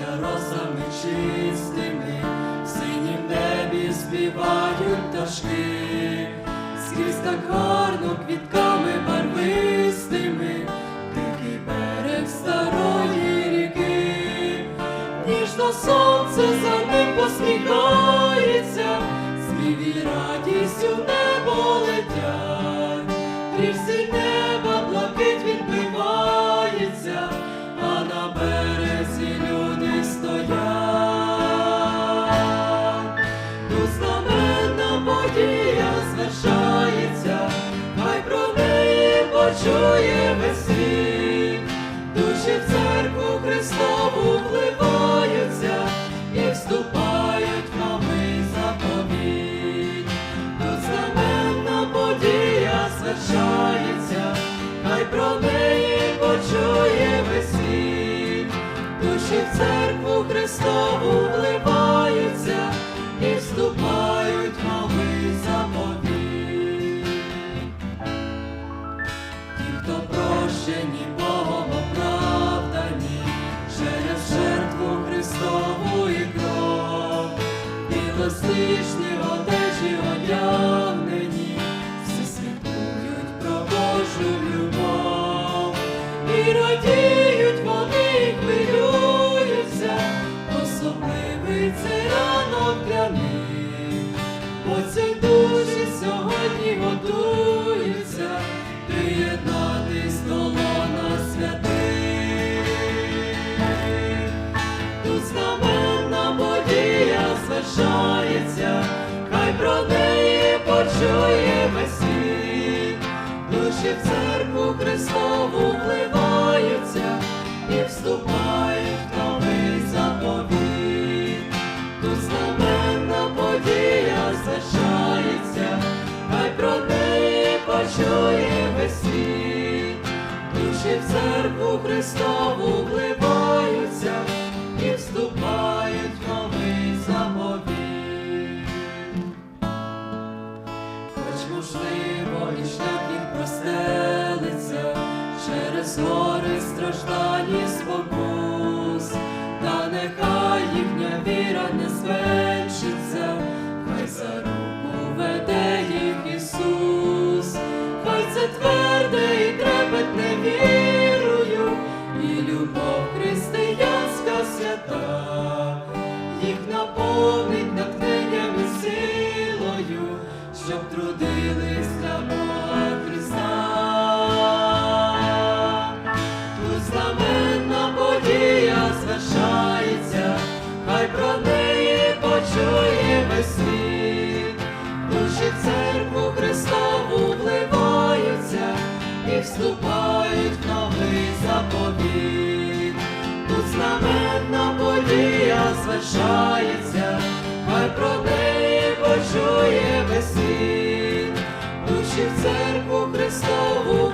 Розливаються росами чистими, в синім небі співають пташки, скрізь так гарно квітками барвистими, дикий берег старої ріки, ніжно сонце за ним посміхається, смів і радість у небо летять, Душі в церкву Христову вливаються і вступають в новий заповіт. Тут знаменна подія звершається, хай про неї почує весь світ. Душі в церкву Христову вливаються і вступають в новий заповіт. Ті, хто прощені білоснежні одежі одягнені, всі святкують про Божу любов, і радіють Душі в церкву Христову вливаються і вступають в новий заповіт. Тут знаменна подія звершається, хай про неї почує весь світ. Душі в церкву Христову вливаються і вступають в новий заповіт. Хоч можливо і шлях їх простелиться через гори страждані спокус, та нехай їхня віра не зменшиться, хай за руку веде їх Ісус, хай це тверде і трепетне вірою, і любов християнська свята, їх наповнить натхненням і силою, щоб трудились для вступають в новий заповіт, тут знаменна подія звершається, хай про неї почує весь душі в церкву Христову.